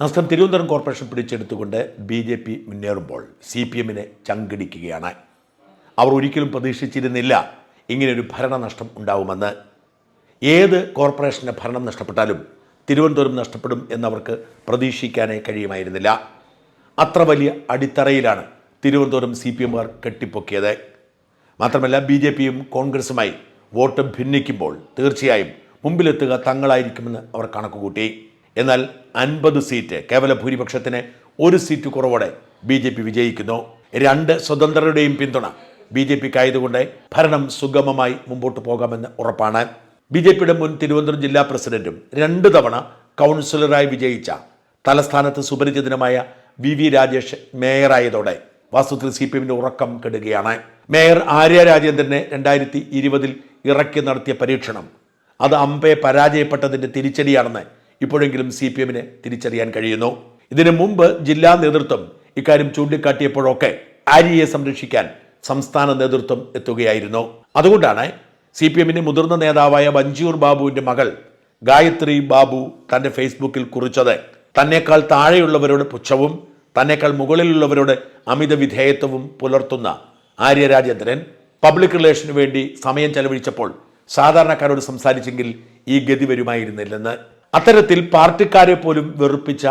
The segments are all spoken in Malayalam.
നമസ്കാരം. തിരുവനന്തപുരം കോർപ്പറേഷൻ പിടിച്ചെടുത്തുകൊണ്ട് ബി ജെ പി മുന്നേറുമ്പോൾ സി പി എമ്മിനെ ചങ്കിടിക്കുകയാണ്. അവർ ഒരിക്കലും പ്രതീക്ഷിച്ചിരുന്നില്ല ഇങ്ങനെയൊരു ഭരണനഷ്ടം ഉണ്ടാവുമെന്ന്. ഏത് കോർപ്പറേഷന്റെ ഭരണം നഷ്ടപ്പെട്ടാലും തിരുവനന്തപുരം നഷ്ടപ്പെടും എന്നവർക്ക് പ്രതീക്ഷിക്കാനേ കഴിയുമായിരുന്നില്ല. അത്ര വലിയ അടിത്തറയിലാണ് തിരുവനന്തപുരം സി പി എമ്മുകാർ കെട്ടിപ്പൊക്കിയത്. മാത്രമല്ല ബി ജെ പിയും കോൺഗ്രസുമായി വോട്ട് ഭിന്നിക്കുമ്പോൾ തീർച്ചയായും മുമ്പിലെത്തുക തങ്ങളായിരിക്കുമെന്ന് അവർ കണക്കുകൂട്ടി. എന്നാൽ അൻപത് സീറ്റ് കേവല ഭൂരിപക്ഷത്തിന് ഒരു സീറ്റ് കുറവോടെ ബി ജെ പി വിജയിക്കുന്നു. രണ്ട് സ്വതന്ത്രരുടെയും പിന്തുണ ബി ജെ പിക്കായതുകൊണ്ട് ഭരണം സുഗമമായി മുമ്പോട്ട് പോകാമെന്ന് ഉറപ്പാണ്. ബി ജെ പിയുടെ മുൻ തിരുവനന്തപുരം ജില്ലാ പ്രസിഡന്റും രണ്ട് തവണ കൗൺസിലറായി വിജയിച്ച തലസ്ഥാനത്ത് സുപരിചിതനുമായ വി വി രാജേഷ് മേയറായതോടെ വാസ്തുത്തിൽ സി പി എമ്മിന്റെ ഉറക്കം കെടുകയാണ്. മേയർ ആര്യ രാജേന്ദ്രനെ രണ്ടായിരത്തി ഇരുപതിൽ ഇറക്കി നടത്തിയ പരീക്ഷണം അത് അമ്പയെ പരാജയപ്പെട്ടതിന്റെ തിരിച്ചടിയാണെന്ന് ഇപ്പോഴെങ്കിലും സി പി എമ്മിന് തിരിച്ചറിയാൻ കഴിയുന്നു. ഇതിനു മുമ്പ് ജില്ലാ നേതൃത്വം ഇക്കാര്യം ചൂണ്ടിക്കാട്ടിയപ്പോഴൊക്കെ ആര്യയെ സംരക്ഷിക്കാൻ സംസ്ഥാന നേതൃത്വം എത്തുകയായിരുന്നു. അതുകൊണ്ടാണ് സി പി എമ്മിന്റെ മുതിർന്ന നേതാവായ വഞ്ചിയൂർ ബാബുവിന്റെ മകൾ ഗായത്രി ബാബു തന്റെ ഫേസ്ബുക്കിൽ കുറിച്ചത്. തന്നെക്കാൾ താഴെയുള്ളവരോട് പുച്ഛവും തന്നെക്കാൾ മുകളിലുള്ളവരോട് അമിത വിധേയത്വവും പുലർത്തുന്ന ആര്യ രാജേന്ദ്രൻ പബ്ലിക് റിലേഷനു വേണ്ടി സമയം ചെലവഴിച്ചപ്പോൾ സാധാരണക്കാരോട് സംസാരിച്ചെങ്കിൽ ഈ ഗതി വരുമായിരുന്നില്ലെന്ന്. അത്തരത്തിൽ പാർട്ടിക്കാരെ പോലും വെറുപ്പിച്ച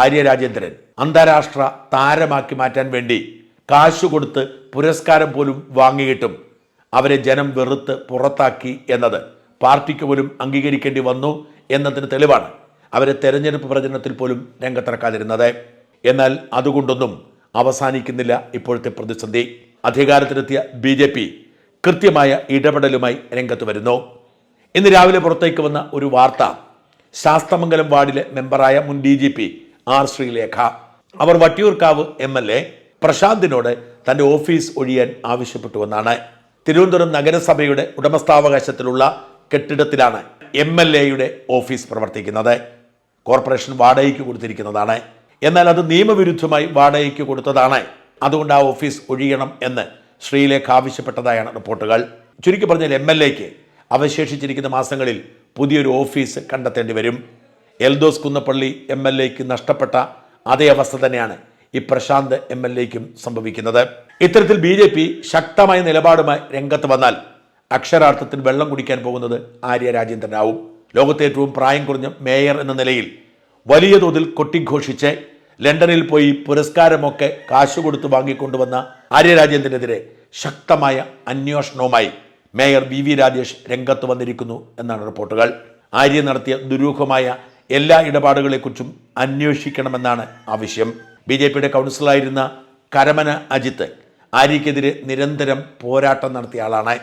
ആര്യരാജേന്ദ്രൻ അന്താരാഷ്ട്ര താരമാക്കി മാറ്റാൻ വേണ്ടി കാശ് കൊടുത്ത് പുരസ്കാരം പോലും വാങ്ങിയിട്ടും അവരെ ജനം വെറുത്ത് പുറത്താക്കി എന്നത് പാർട്ടിക്ക് പോലും അംഗീകരിക്കേണ്ടി വന്നു എന്നതിന് തെളിവാണ് അവരെ തെരഞ്ഞെടുപ്പ് പ്രചരണത്തിൽ പോലും രംഗത്തിറക്കാതിരുന്നത്. എന്നാൽ അതുകൊണ്ടൊന്നും അവസാനിക്കുന്നില്ല ഇപ്പോഴത്തെ പ്രതിസന്ധി. അധികാരത്തിലെത്തിയ ബി ജെ പി കൃത്യമായ ഇടപെടലുമായി രംഗത്ത് വരുന്നു. ഇന്ന് രാവിലെ പുറത്തേക്ക് വന്ന ഒരു വാർത്ത ശാസ്തമംഗലം വാർഡിലെ മെമ്പറായ മുൻ D G P R Sreelekha. Our Vattiyoorkavu M L A പ്രശാന്തിനോട് തന്റെ ഓഫീസ് ഒഴിയാൻ ആവശ്യപ്പെട്ടുവെന്നാണ്. തിരുവനന്തപുരം നഗരസഭയുടെ ഉടമസ്ഥാവകാശത്തിലുള്ള കെട്ടിടത്തിലാണ് എം എൽ എയുടെ ഓഫീസ് പ്രവർത്തിക്കുന്നത്. കോർപ്പറേഷൻ വാടകയ്ക്ക് കൊടുത്തിരിക്കുന്നതാണ്. എന്നാൽ അത് നിയമവിരുദ്ധമായി വാടകയ്ക്ക് കൊടുത്തതാണ്. അതുകൊണ്ട് ആ ഓഫീസ് ഒഴിയണം എന്ന് ശ്രീലേഖ ആവശ്യപ്പെട്ടതായാണ് റിപ്പോർട്ടുകൾ. ചുരുക്കി പറഞ്ഞാൽ എം എൽ എക്ക് അവശേഷിച്ചിരിക്കുന്ന മാസങ്ങളിൽ പുതിയൊരു ഓഫീസ് കണ്ടെത്തേണ്ടി വരും. എൽദോസ് കുന്നപ്പള്ളി എം എൽ എക്ക് നഷ്ടപ്പെട്ട അതേ അവസ്ഥ തന്നെയാണ് ഈ പ്രശാന്ത് എം എൽ എക്കും സംഭവിക്കുന്നത്. ഇത്തരത്തിൽ ബി ജെ പി ശക്തമായ നിലപാടുമായി രംഗത്ത് വന്നാൽ അക്ഷരാർത്ഥത്തിൽ വെള്ളം കുടിക്കാൻ പോകുന്നത് ആര്യ രാജേന്ദ്രനാവും. ലോകത്തെ ഏറ്റവും പ്രായം കുറഞ്ഞ മേയർ എന്ന നിലയിൽ വലിയ തോതിൽ കൊട്ടിഘോഷിച്ച് ലണ്ടനിൽ പോയി പുരസ്കാരമൊക്കെ കാശ് കൊടുത്ത് വാങ്ങിക്കൊണ്ടുവന്ന ആര്യ രാജേന്ദ്രനെതിരെ ശക്തമായ അന്വേഷണവുമായി മേയർ ബി വി രാജേഷ് രംഗത്ത് വന്നിരിക്കുന്നു എന്നാണ് റിപ്പോർട്ടുകൾ. ആര്യ നടത്തിയ ദുരൂഹമായ എല്ലാ ഇടപാടുകളെക്കുറിച്ചും അന്വേഷിക്കണമെന്നാണ് ആവശ്യം. ബി ജെ പിയുടെ കൗൺസിലറായിരുന്ന കരമന അജിത്ത് ആര്യക്കെതിരെ നിരന്തരം പോരാട്ടം നടത്തിയ ആളാണ്.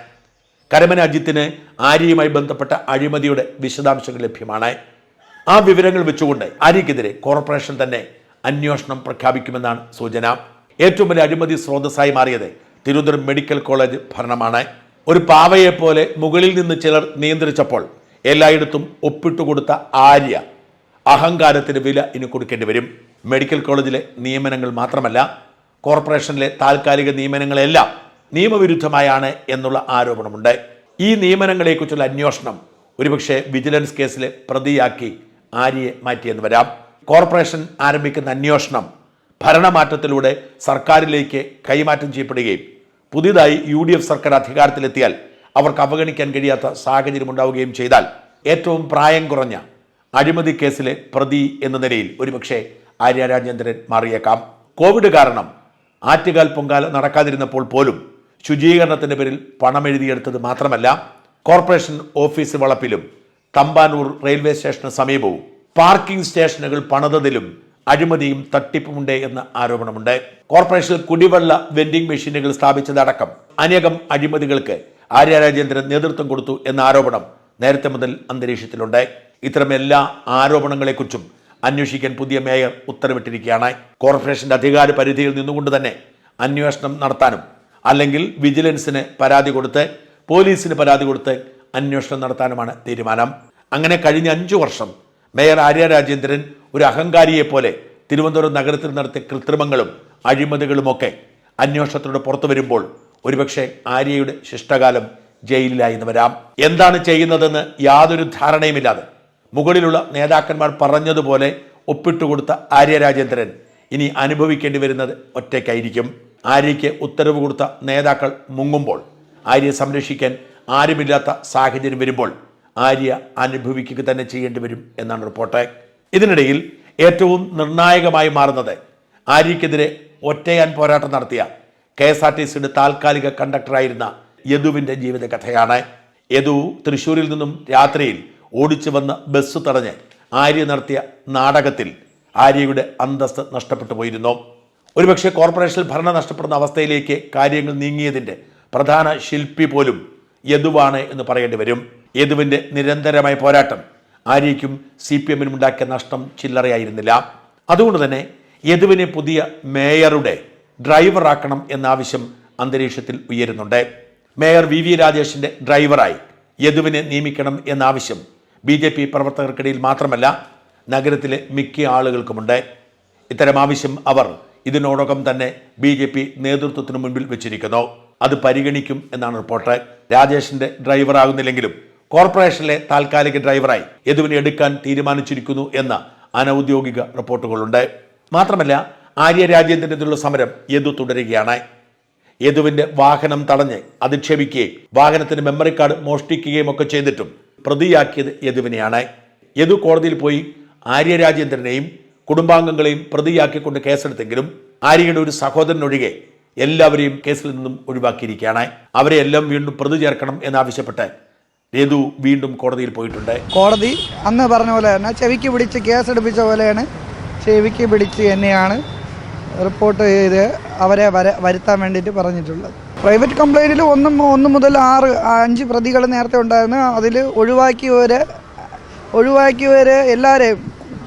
കരമന അജിത്തിന് ആര്യയുമായി ബന്ധപ്പെട്ട അഴിമതിയുടെ വിശദാംശങ്ങൾ ലഭ്യമാണ്. ആ വിവരങ്ങൾ വെച്ചുകൊണ്ട് ആര്യക്കെതിരെ കോർപ്പറേഷൻ തന്നെ അന്വേഷണം പ്രഖ്യാപിക്കുമെന്നാണ് സൂചന. ഏറ്റവും വലിയ അഴിമതി സ്രോതസ്സായി മാറിയത് തിരുവനന്തപുരം മെഡിക്കൽ കോളേജ് ഭരണമാണ്. ഒരു പാവയെപ്പോലെ പോലെ മുകളിൽ നിന്ന് ചിലർ നിയന്ത്രിച്ചപ്പോൾ എല്ലായിടത്തും ഒപ്പിട്ടു കൊടുത്ത ആര്യ അഹങ്കാരത്തിന് വില ഇനി കൊടുക്കേണ്ടി വരും. മെഡിക്കൽ കോളേജിലെ നിയമനങ്ങൾ മാത്രമല്ല കോർപ്പറേഷനിലെ താൽക്കാലിക നിയമനങ്ങളെല്ലാം നിയമവിരുദ്ധമായാണ് എന്നുള്ള ആരോപണമുണ്ട്. ഈ നിയമനങ്ങളെക്കുറിച്ചുള്ള അന്വേഷണം ഒരുപക്ഷെ വിജിലൻസ് കേസിലെ പ്രതിയാക്കി ആര്യയെ മാറ്റിയെന്ന് വരാം. കോർപ്പറേഷൻ ആരംഭിക്കുന്ന അന്വേഷണം ഭരണമാറ്റത്തിലൂടെ സർക്കാരിലേക്ക് കൈമാറ്റം ചെയ്യപ്പെടുകയും പുതിയതായി യു ഡി എഫ് സർക്കാർ അധികാരത്തിലെത്തിയാൽ അവർക്ക് അവഗണിക്കാൻ കഴിയാത്ത സാഹചര്യം ഉണ്ടാവുകയും ചെയ്താൽ ഏറ്റവും പ്രായം കുറഞ്ഞ അഴിമതി കേസിലെ പ്രതി എന്ന നിലയിൽ ഒരുപക്ഷെ ആര്യ രാജേന്ദ്രൻ മാറിയേക്കാം. കോവിഡ് കാരണം ആറ്റുകാൽ പൊങ്കാല നടക്കാതിരുന്നപ്പോൾ പോലും ശുചീകരണത്തിന്റെ പേരിൽ പണം എഴുതിയെടുത്തത് മാത്രമല്ല കോർപ്പറേഷൻ ഓഫീസ് വളപ്പിലും തമ്പാനൂർ റെയിൽവേ സ്റ്റേഷന് സമീപവും പാർക്കിംഗ് സ്റ്റേഷനുകൾ പണിതതിലും അഴിമതിയും തട്ടിപ്പുമുണ്ട് എന്ന ആരോപണമുണ്ട്. കോർപ്പറേഷനിൽ കുടിവെള്ള വെൻഡിംഗ് മെഷീനുകൾ സ്ഥാപിച്ചതടക്കം അനേകം അഴിമതികൾക്ക് ആര്യ രാജേന്ദ്രൻ നേതൃത്വം കൊടുത്തു എന്ന ആരോപണം നേരത്തെ മുതൽ അന്തരീക്ഷത്തിലുണ്ട്. ഇത്തരം എല്ലാ ആരോപണങ്ങളെക്കുറിച്ചും അന്വേഷിക്കാൻ പുതിയ മേയർ ഉത്തരവിട്ടിരിക്കുകയാണ്. കോർപ്പറേഷന്റെ അധികാര പരിധിയിൽ നിന്നുകൊണ്ട് തന്നെ അന്വേഷണം നടത്താനും അല്ലെങ്കിൽ വിജിലൻസിന് പരാതി കൊടുത്ത് പോലീസിന് പരാതി കൊടുത്ത് അന്വേഷണം നടത്താനുമാണ് തീരുമാനം. അങ്ങനെ കഴിഞ്ഞ അഞ്ചു വർഷം മേയർ ആര്യ രാജേന്ദ്രൻ ഒരു അഹങ്കാരിയെ പോലെ തിരുവനന്തപുരം നഗരത്തിൽ നടത്തിയ കൃത്രിമങ്ങളും അഴിമതികളുമൊക്കെ അന്വേഷണത്തിലൂടെ പുറത്തു വരുമ്പോൾ ഒരുപക്ഷെ ആര്യയുടെ ശിഷ്ടകാലം ജയിലിലായിരുന്നു വരാം എന്താണ് ചെയ്യുന്നതെന്ന് യാതൊരു ധാരണയുമില്ലാതെ മുകളിലുള്ള നേതാക്കന്മാർ പറഞ്ഞതുപോലെ ഒപ്പിട്ടുകൊടുത്ത ആര്യരാജേന്ദ്രൻ ഇനി അനുഭവിക്കേണ്ടി വരുന്നത് ഒറ്റയ്ക്കായിരിക്കും. ആര്യയ്ക്ക് ഉത്തരവ് കൊടുത്ത നേതാക്കൾ മുങ്ങുമ്പോൾ ആര്യയെ സംരക്ഷിക്കാൻ ആരുമില്ലാത്ത സാഹചര്യം വരുമ്പോൾ ആര്യ അനുഭവിക്കുക തന്നെ ചെയ്യേണ്ടി വരും എന്നാണ് റിപ്പോർട്ട്. ഇതിനിടയിൽ ഏറ്റവും നിർണായകമായി മാറുന്നത് ആര്യക്കെതിരെ ഒറ്റയാൻ പോരാട്ടം നടത്തിയ കെ എസ് ആർ ടി സിയുടെ താൽക്കാലിക കണ്ടക്ടറായിരുന്ന യദുവിന്റെ ജീവിതകഥയാണ്. യദു തൃശ്ശൂരിൽ നിന്നും രാത്രിയിൽ ഓടിച്ചു വന്ന ബസ് തടഞ്ഞ് ആര്യ നടത്തിയ നാടകത്തിൽ ആര്യയുടെ അന്തസ്ത് നഷ്ടപ്പെട്ടു പോയിരുന്നു. ഒരുപക്ഷെ കോർപ്പറേഷനിൽ ഭരണം നഷ്ടപ്പെടുന്ന അവസ്ഥയിലേക്ക് കാര്യങ്ങൾ നീങ്ങിയതിന്റെ പ്രധാന ശില്പി പോലും യദുവാണ് എന്ന് പറയേണ്ടി വരും. യദുവിന്റെ നിരന്തരമായ പോരാട്ടം ആര്യയ്ക്കും സി പി എമ്മിനും ഉണ്ടാക്കിയ നഷ്ടം ചില്ലറയായിരുന്നില്ല. അതുകൊണ്ട് തന്നെ യദുവിനെ പുതിയ മേയറുടെ ഡ്രൈവറാക്കണം എന്ന ആവശ്യം അന്തരീക്ഷത്തിൽ ഉയരുന്നുണ്ട്. മേയർ വി വി രാജേഷിന്റെ ഡ്രൈവറായി യദുവിനെ നിയമിക്കണം എന്ന ആവശ്യം ബി ജെ പി പ്രവർത്തകർക്കിടയിൽ മാത്രമല്ല നഗരത്തിലെ മിക്ക ആളുകൾക്കുമുണ്ട്. ഇത്തരം ആവശ്യം അവർ ഇതിനോടകം തന്നെ ബി ജെ പി നേതൃത്വത്തിന് മുൻപിൽ വെച്ചിരിക്കുന്നു. അത് പരിഗണിക്കും എന്നാണ് റിപ്പോർട്ട്. രാജേഷിന്റെ ഡ്രൈവറാകുന്നില്ലെങ്കിലും കോർപ്പറേഷനിലെ താൽക്കാലിക ഡ്രൈവറായി യദുവിനെ എടുക്കാൻ തീരുമാനിച്ചിരിക്കുന്നു എന്ന അനൌദ്യോഗിക റിപ്പോർട്ടുകളുണ്ട്. മാത്രമല്ല ആര്യ രാജേന്ദ്രനെതിരുള്ള സമരം യദു തുടരുകയാണ്. യദുവിന്റെ വാഹനം തടഞ്ഞ് അധിക്ഷേപിക്കുകയും വാഹനത്തിന്റെ മെമ്മറി കാർഡ് മോഷ്ടിക്കുകയും ഒക്കെ ചെയ്തിട്ടും പ്രതിയാക്കിയത് യദുവിനെയാണ്. യദു കോടതിയിൽ പോയി ആര്യ രാജേന്ദ്രനെയും കുടുംബാംഗങ്ങളെയും പ്രതിയാക്കിക്കൊണ്ട് കേസെടുത്തെങ്കിലും ആര്യയുടെ ഒരു സഹോദരനൊഴികെ എല്ലാവരെയും കേസിൽ നിന്നും ഒഴിവാക്കിയിരിക്കുകയാണ്. അവരെ എല്ലാം വീണ്ടും പ്രതി ചേർക്കണം എന്നാവശ്യപ്പെട്ട് യദു വീണ്ടും കോടതിയിൽ പോയിട്ടുണ്ട്. കോടതി അന്ന് പറഞ്ഞ പോലെ തന്നെ ചെവിക്ക് പിടിച്ച് കേസെടുപ്പിച്ച പോലെയാണ് ചെവിക്ക് പിടിച്ച് എന്നെയാണ് റിപ്പോർട്ട് ചെയ്ത് അവരെ വര വരുത്താൻ വേണ്ടിയിട്ട് പറഞ്ഞിട്ടുള്ളത്. പ്രൈവറ്റ് കംപ്ലൈന്റിൽ ഒന്നും ഒന്ന് മുതൽ ആറ് അഞ്ച് പ്രതികൾ നേരത്തെ ഉണ്ടായിരുന്നു. അതിൽ ഒഴിവാക്കിയവരെ ഒഴിവാക്കിയവരെ എല്ലാവരെയും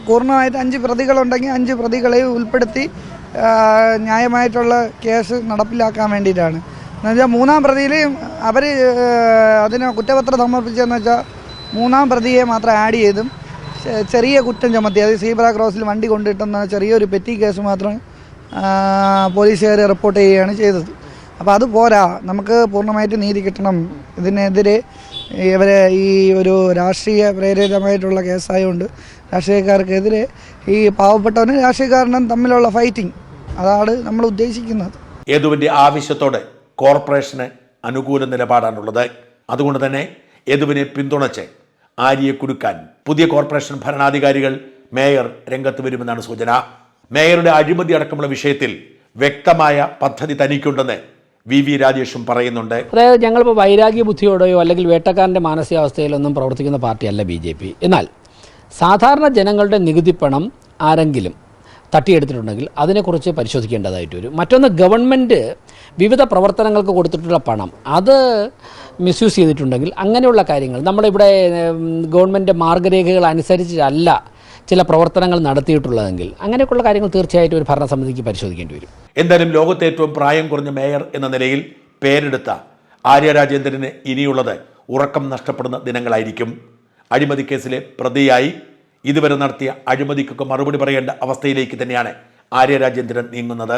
പൂർണമായിട്ട് അഞ്ച് പ്രതികളുണ്ടെങ്കിൽ അഞ്ച് പ്രതികളെയും ഉൾപ്പെടുത്തി ന്യായമായിട്ടുള്ള കേസ് നടപ്പിലാക്കാൻ വേണ്ടിയിട്ടാണ്. എന്നുവെച്ചാൽ മൂന്നാം പ്രതിയിൽ അവർ അതിന് കുറ്റപത്രം സമർപ്പിച്ചതെന്ന് വെച്ചാൽ മൂന്നാം പ്രതിയെ മാത്രം ആഡ് ചെയ്തും ചെറിയ കുറ്റം ചുമത്തി. അത് സീബ്ര ക്രോസിൽ വണ്ടി കൊണ്ടിട്ടെന്ന ചെറിയൊരു പെറ്റി കേസ് മാത്രം പോലീസുകാർ റിപ്പോർട്ട് ചെയ്യുകയാണ് ചെയ്തത്. അപ്പോൾ അത് പോരാ. നമുക്ക് പൂർണമായിട്ട് നീതി കിട്ടണം. ഇതിനെതിരെ ഇവരെ ഈ ഒരു രാഷ്ട്രീയ പ്രേരിതമായിട്ടുള്ള കേസായതുകൊണ്ട് രാഷ്ട്രീയക്കാർക്കെതിരെ ഈ പാവപ്പെട്ടവനും രാഷ്ട്രീയക്കാരനും തമ്മിലുള്ള ഫൈറ്റിംഗ് അതാണ് നമ്മൾ ഉദ്ദേശിക്കുന്നത്. ഏതുവിന്റെ ആവശ്യത്തോടെ കോർപ്പറേഷന് അനുകൂല നിലപാടാണുള്ളത്. അതുകൊണ്ട് തന്നെ യദുവിനെ പിന്തുണച്ച് ആര്യയെ കുടുക്കാൻ പുതിയ കോർപ്പറേഷൻ ഭരണാധികാരികൾ മേയർ രംഗത്ത് വരുമെന്നാണ് സൂചന. മേയറുടെ അഴിമതി അടക്കമുള്ള വിഷയത്തിൽ വ്യക്തമായ പദ്ധതി തനിക്കുണ്ടെന്ന് വി വി രാജേഷും പറയുന്നുണ്ട്. അതായത് ഞങ്ങളിപ്പോൾ വൈരാഗ്യ ബുദ്ധിയോടെയോ അല്ലെങ്കിൽ വേട്ടക്കാരന്റെ മാനസികാവസ്ഥയിലൊന്നും പ്രവർത്തിക്കുന്ന പാർട്ടിയല്ല ബി ജെ പി. എന്നാൽ സാധാരണ ജനങ്ങളുടെ നികുതി പണം ആരെങ്കിലും തട്ടിയെടുത്തിട്ടുണ്ടെങ്കിൽ അതിനെക്കുറിച്ച് പരിശോധിക്കേണ്ടതായിട്ട് വരും. മറ്റൊന്ന് ഗവൺമെന്റ് വിവിധ പ്രവർത്തനങ്ങൾക്ക് കൊടുത്തിട്ടുള്ള പണം. അത് മിസ്യൂസ് ചെയ്തിട്ടുണ്ടെങ്കിൽ അങ്ങനെയുള്ള കാര്യങ്ങൾ. നമ്മളിവിടെ ഗവൺമെന്റ് മാർഗരേഖകൾ അനുസരിച്ചല്ല ചില പ്രവർത്തനങ്ങൾ നടത്തിയിട്ടുള്ളതെങ്കിൽ അങ്ങനെയൊക്കെയുള്ള കാര്യങ്ങൾ തീർച്ചയായിട്ടും ഒരു ഭരണസമിതിക്ക് പരിശോധിക്കേണ്ടി വരും. എന്തായാലും ലോകത്തെ ഏറ്റവും പ്രായം കുറഞ്ഞ മേയർ എന്ന നിലയിൽ പേരെടുത്ത ആര്യ രാജേന്ദ്രന് ഇനിയുള്ളത് ഉറക്കം നഷ്ടപ്പെടുന്ന ദിനങ്ങളായിരിക്കും. അഴിമതി കേസിലെ പ്രതിയായി ഇതുവരെ നടത്തിയ അഴിമതിക്കൊക്കെ മറുപടി പറയേണ്ട അവസ്ഥയിലേക്ക് തന്നെയാണ് ആര്യ രാജേന്ദ്രൻ നീങ്ങുന്നത്.